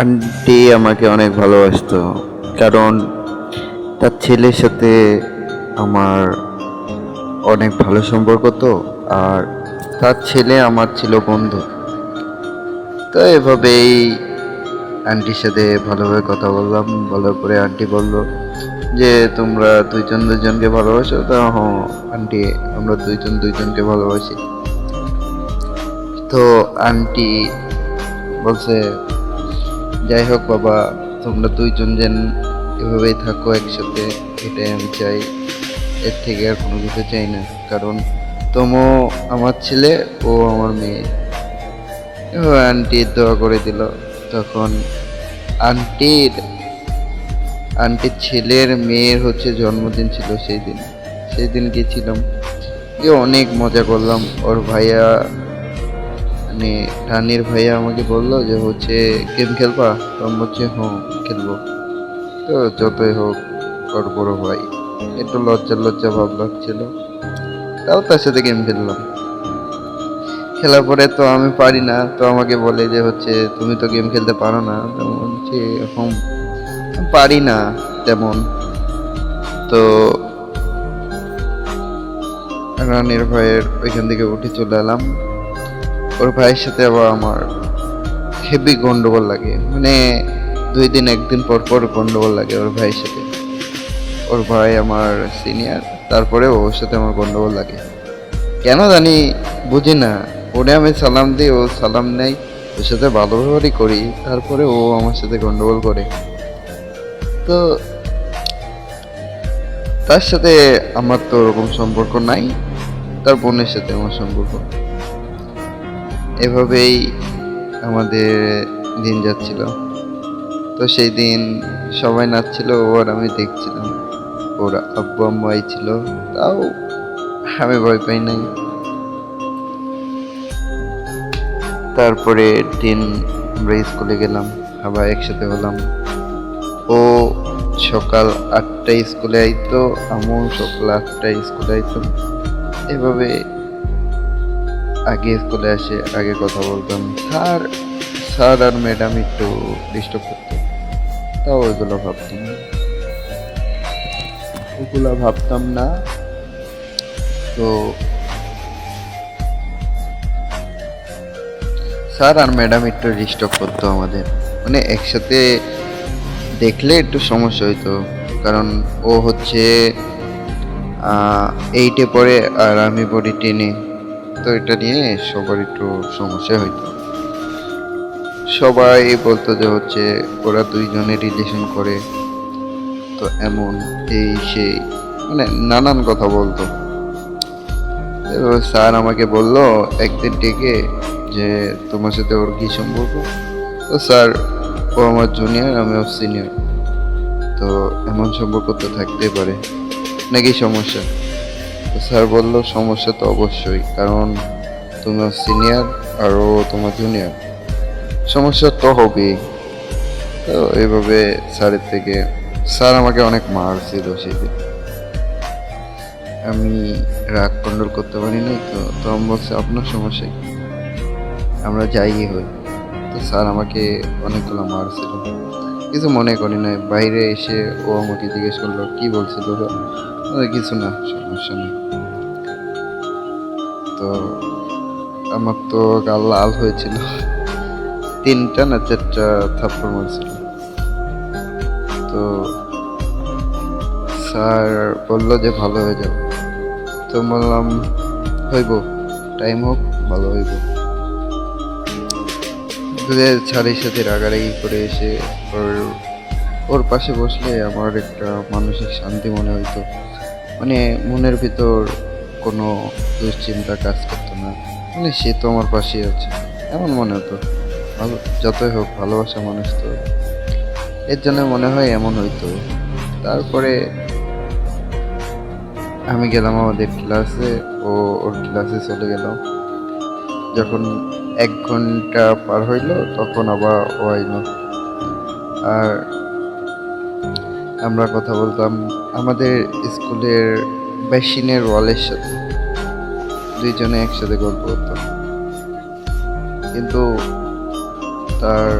Aunty আমাকে অনেক ভালোবাসতো, কারণ তার ছেলের সাথে আমার অনেক ভালো সম্পর্ক তো, আর তার ছেলে আমার ছিল বন্ধু। তো এভাবেই আন্টির সাথে ভালোভাবে কথা বললাম বলার পরে আন্টি বলল যে, তোমরা দুইজন দুজনকে ভালোবাসো? তা হ্যাঁ আন্টি, আমরা দুইজন দুইজনকে ভালোবাসি। তো আন্টি বলছে যাই হোক বাবা, তোমরা দুইজন যেন এভাবেই থাকো, একসাথে এটাই আমি চাই। এর থেকে আর কোনো কিছু চাই না, কারণ তোমও আমার ছেলে, ও আমার মেয়ে। এভাবে আন্টি দোয়া করে দিল। তখন আন্টির আন্টির ছেলের মেয়ের হচ্ছে জন্মদিন ছিল সেই দিন। সেই দিন গেছিলাম। গিয়ে অনেক মজা করলাম। ওর ভাইয়া মানে রানির ভাইয়া আমাকে বলল যে হচ্ছে গেম খেলবা? তো আমি বলছি হ্যাঁ খেলব। তো যতই হোক, ওর বড় ভাই, একটু লজ্জা লজ্জা ভাব লাগছিল। তাও তার সাথে গেম খেললাম। খেলার পরে তো আমি পারি না, তো আমাকে বলে যে হচ্ছে, তুমি তো গেম খেলতে পারো না। আমি বলছি এখন পারি না তেমন। তো রানীর ভাইয়ের ওইখান থেকে উঠে চলে এলাম। ওর ভাইয়ের সাথে আবার আমার হেভি গন্ডগোল লাগে। মানে দুই দিন, একদিন পর পর গন্ডগোল লাগে ওর ভাইয়ের সাথে। ওর ভাই আমার সিনিয়র তারপরে ওর সাথে আমার গন্ডগোল লাগে। কেন জানি বুঝি না। ওরে আমি সালাম দিই, ও সালাম নেই ওর সাথে ভালো ব্যবহারই করি, তারপরে ও আমার সাথে গন্ডগোল করে। তো তার সাথে আমার তো ওরকম সম্পর্ক নাই, তার বোনের সাথে আমার সম্পর্ক। এভাবেই আমাদের দিন যাচ্ছিল। তো সেই দিন সবাই নাচছিল, ও আর আমি দেখছিলাম। ওর আব্বু আম্মু ছিল তাও আমি ভয় পাই নাই। তারপরে দিন আমরা স্কুলে গেলাম, আবার একসাথে হলাম। ও সকাল আটটায় স্কুলে আইতো আমিও সকাল আটটায় স্কুলে আইতাম এভাবে আগে স্কুলে আসে আগে কথা বলতাম। স্যার স্যার আর ম্যাডাম একটু ডিস্টার্ব করতো। তাও ওইগুলো ভাবতাম। না ওগুলো ভাবতাম না। তো স্যার আর ম্যাডাম একটু ডিস্টার্ব করতো আমাদের। মানে একসাথে দেখলে একটু সমস্যা হইতো। কারণ ও হচ্ছে এইটে পড়ে আর আমি পড়ি টেনে তো এটা নিয়ে সবার একটু সমস্যা হইতো। সবাই বলতো যে হচ্ছে ওরা দুইজনে রিলেশন করে। তো এমন এই সেই মানে নানান কথা বলতো। স্যার আমাকে বলল একদিন ডেকে যে তোমার সাথে ওর কি সম্পর্ক? তো স্যার, ও আমার জুনিয়র আমি ওর সিনিয়র তো এমন সম্পর্ক তো থাকতেই পারে। নাকি সমস্যা? তো স্যার বলল, সমস্যা তো অবশ্যই, কারণ তুমি ওর সিনিয়র আর ও তোমার জুনিয়র সমস্যা তো হবেই। তো এইভাবে স্যারের থেকে, স্যার আমাকে অনেক মারছিল সেদিন। আমি রাগ কন্ট্রোল করতে পারি নাই তো তো আমি বলছি, আপনার সমস্যা কি? আমরা যাই হই। তো স্যার আমাকে অনেকগুলো মারছিল। কিছু মনে করি নাই বাইরে এসে ও আমাকে জিজ্ঞেস করল, কি বলছিল? কিছু না, সমস্যা নেই। তো আমার তো গাল লাল হয়েছিল। তিনটা না চারটা থাপ্পড় মারছিল। তো স্যার বলল যে ভালো হয়ে যাবে। তো বললাম, হইব টাইম হোক, ভালো হইব। দুধের ছাড়ের সাথে রাগারাগি করে এসে ওর ওর পাশে বসলে আমার একটা মানসিক শান্তি মনে হইতো। মানে মনের ভিতর কোনো দুশ্চিন্তা কাজ করতো না। মানে সে তো আমার পাশেই আছে। এমন মনে হতো। ভালো, যতই হোক, ভালোবাসা মানুষ তো। এর জন্য মনে হয় এমন হইতো। তারপরে আমি গেলাম আমাদের ক্লাসে ও ওর ক্লাসে চলে গেলাম যখন এক ঘণ্টা পার হইল, তখন আবার ও আইলো আর আমরা কথা বলতাম আমাদের স্কুলের বেসিনের ওয়ালের সাথে। দুইজনে একসাথে গল্প করতাম। কিন্তু তার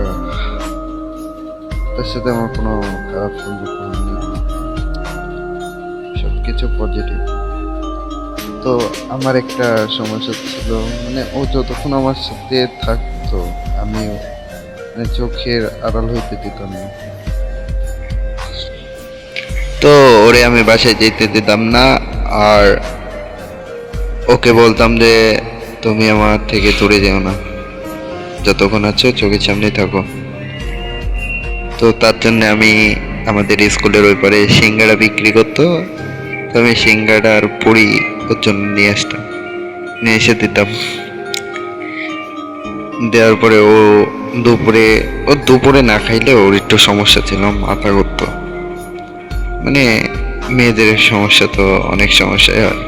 তার সাথে আমার কোনো খারাপ সম্পর্ক হয়নি। সব কিছু পজিটিভ তো আমার একটা সমস্যা ছিল। মানে ও যতক্ষণ আমার সাথে থাকতো আমি মানে চোখের আড়াল হইতে দিতাম না। তো ওরে আমি বাসায় যেতে দিতাম না, আর ওকে বলতাম যে, তুমি আমার থেকে দূরে যেও না। যতক্ষণ আছো চোখের সামনে থাকো। তো তার জন্য আমি আমাদের স্কুলের ওই পারে সিঙ্গাড়া বিক্রি করতো। তো আমি সিঙ্গাড়া আর পুরি ওর জন্য নিয়ে আসতাম। নিয়ে এসে দিতাম। দেওয়ার পরে ও দুপুরে ও দুপুরে না খাইলে ওর একটু সমস্যা ছিল, মাথা করতো মানে মেয়েদের সমস্যা তো অনেক সমস্যাই হয়।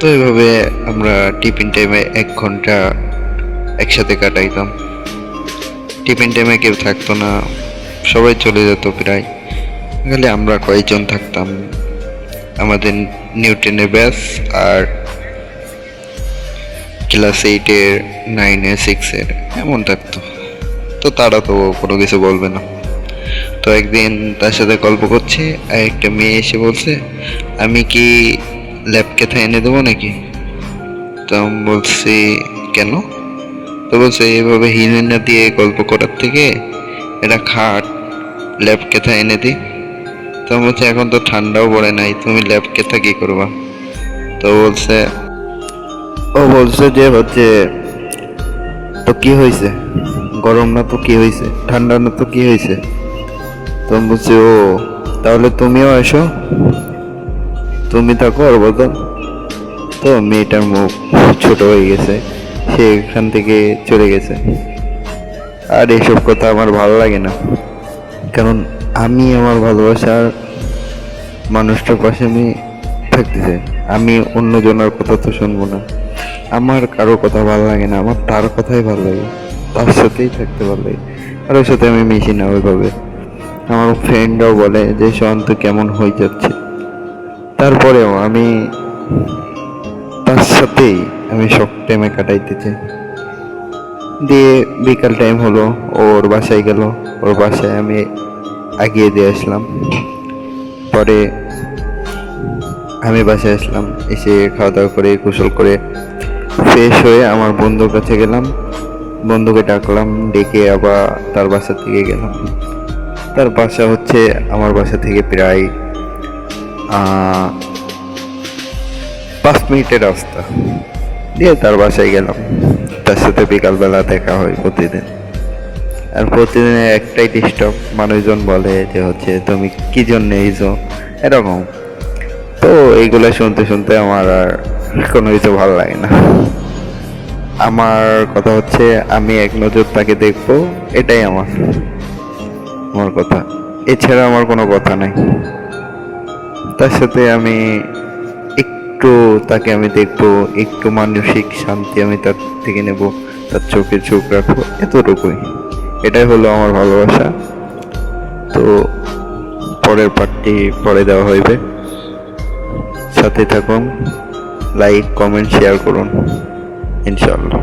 তো এভাবে আমরা টিফিন টাইমে এক ঘণ্টা একসাথে কাটাইতাম। টিফিন টাইমে কেউ থাকতো না, সবাই চলে যেত প্রায়। গেলে আমরা কয়েকজন থাকতাম। আমাদের নিউটনের ব্যাস আর ক্লাস এইটের নাইনে সিক্সের এমন থাকতো। তো তারা তো কোনো কিছু বলবে না। তো একদিন তার সাথে গল্প করছে, আর একটা মেয়ে এসে বলছে, আমি কি ল্যাব কেথা এনে দেবো নাকি? তো আমি বলছি, কেন? তো বলছে এইভাবে হিরোইনা দিয়ে গল্প করার থেকে এটা খাট ল্যাব কেথা এনে দিই তো বলছি এখন তো ঠান্ডাও পড়ে নাই, তুমি ল্যাব কেথা কি করবা? তো বলছে, ও বলছে যে হচ্ছে, তো কি হয়েছে? গরম না তো কি হয়েছে? ঠান্ডা না তো কি হয়েছে? তো বলছি, ও, তাহলে তুমিও এসো। তুমি থাকো আর বলতো তো মেয়েটার মুখ ছোট হয়ে গেছে, সে এখান থেকে চলে গেছে। আর এসব কথা আমার ভালো লাগে না। কারণ আমি আমার ভালোবাসার মানুষটার পাশে আমি থাকতে চাই। আমি অন্য জনের কথা তো শুনব না। আমার কারও কথা ভালো লাগে না, আমার তার কথাই ভালো লাগে। তার সাথেই থাকতে ভালো লাগে। কারোর সাথে আমি মিশি না ওইভাবে। আমার ফ্রেন্ডরাও বলে যে শান্ত কেমন হয়ে যাচ্ছে? তারপরেও আমি তার সাথেই আমি সব টাইমে কাটাইতে চাই। দিয়ে বিকাল টাইম হলো, ওর বাসায় গেল। ওর বাসায় আমি আগিয়ে দিয়ে আসলাম। পরে আমি বাসায় আসলাম, এসে খাওয়া দাওয়া করে, গোসল করে ফ্রেশ হয়ে আমার বন্ধুর কাছে গেলাম। বন্ধুকে ডাকলাম, ডেকে আবার তার বাসা থেকে গেলাম। তার বাসা হচ্ছে আমার বাসা থেকে প্রায় পাঁচ মিনিটের রাস্তা। দিয়ে তার বাসায় গেলাম। তার সাথে বিকালবেলা দেখা হয় প্রতিদিন। আর প্রতিদিনের একটাই ডিস্টার্ব মানুষজন বলে যে হচ্ছে, তুমি কী জন্য এইছো এরকম। তো এইগুলো শুনতে শুনতে আমার আর কোনো কিছু ভালো লাগে না। আমার কথা হচ্ছে, আমি এক নজর তাকে দেখব, এটাই আমার আমার কথা। এছাড়া আমার কোনো কথা নাই। তার সাথে আমি একটু তাকে আমি দেখব, একটু মানসিক শান্তি আমি তার থেকে নেব, তার চোখে চোখ রাখব, এতটুকুই। এটাই হলো আমার ভালোবাসা। তো পরের পার্টটি পরে দেওয়া হইবে। সাথে থাকুন লাইক কমেন্ট শেয়ার করুন ইনশাল্লাহ